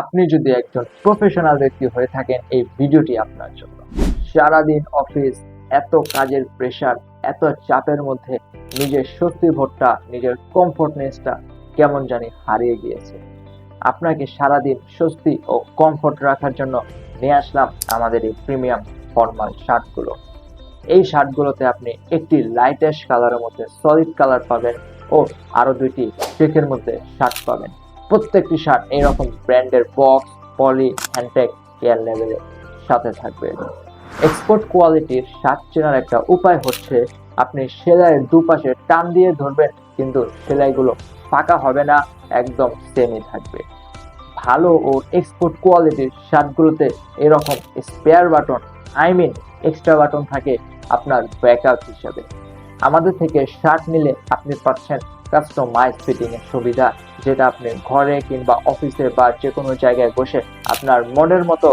আপনি যদি একজন প্রফেশনাল ব্যক্তি হয়ে থাকেন, এই ভিডিওটি আপনার জন্য। সারাদিন অফিস এত কাজের প্রেশার এত চাপের মধ্যে নিজের স্বস্তি ভোটটা নিজের কমফোর্টনেসটা কেমন জানি হারিয়ে গিয়েছে। আপনাকে সারাদিন স্বস্তি ও কমফোর্ট রাখার জন্য নিয়ে আসলাম আমাদের এই প্রিমিয়াম ফর্মাল শার্টগুলো এই শার্টগুলোতে আপনি একটি লাইটেস্ট কালারের মধ্যে সলিড কালার পাবেন ও আরও দুইটি চেকের মধ্যে শার্ট পাবেন। প্রত্যেকটি শার্ট এইরকম ব্র্যান্ডের বক্স পলি হ্যান্ডটেক কেয়ার লেভেলের সাথে থাকবে। এক্সপোর্ট কোয়ালিটির শার্ট চেনার একটা উপায় হচ্ছে, আপনি সেলাইয়ের দুপাশে টান দিয়ে ধরবেন, কিন্তু সেলাইগুলো ফাঁকা হবে না, একদম সেমই থাকবে। ভালো ও এক্সপোর্ট কোয়ালিটির শার্টগুলোতে এরকম spare button I mean extra button থাকে আপনার ব্যাকআপ হিসাবে। আমাদের থেকে শার্ট নিলে আপনি পাচ্ছেন কাস্টমাইজ ফিটিং এর সুবিধা, যেটা আপনি ঘরে কিংবা অফিসে বা যে কোনো জায়গায় বসে আপনার মনের মতো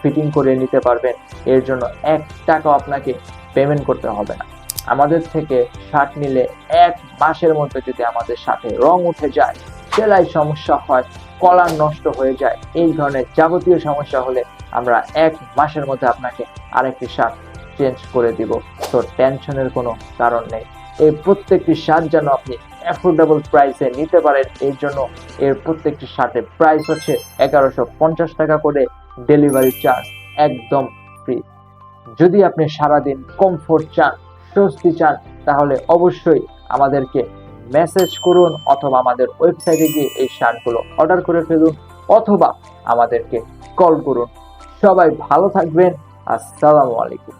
ফিটিং করে নিতে পারবেন। এর জন্য এক টাকাও আপনাকে পেমেন্ট করতে হবে না। আমাদের থেকে শার্ট নিলে এক মাসের মধ্যে যদি আমাদের সাথে রং উঠে যায়, সেলাই সমস্যা হয়, কলার নষ্ট হয়ে যায়, এই ধরনের যাবতীয় সমস্যা হলে আমরা এক মাসের মধ্যে আপনাকে আরেকটি শার্ট চেঞ্জ করে দিব। তো টেনশনের কোনো কারণ নেই। এই প্রত্যেকটি শার্ট যেন আপনি অ্যাফোর্ডেবল প্রাইসে নিতে পারেন, এর জন্য এর প্রত্যেকটি শার্টের প্রাইস হচ্ছে এগারোশো পঞ্চাশ টাকা করে ডেলিভারি চার্জ একদম ফ্রি যদি আপনি সারাদিন কমফোর্ট চান, স্বস্তি চান, তাহলে অবশ্যই আমাদেরকে মেসেজ করুন অথবা আমাদের ওয়েবসাইটে গিয়ে এই শার্টগুলো অর্ডার করে ফেলুন অথবা আমাদেরকে কল করুন। সবাই ভালো থাকবেন। আসসালামু আলাইকুম।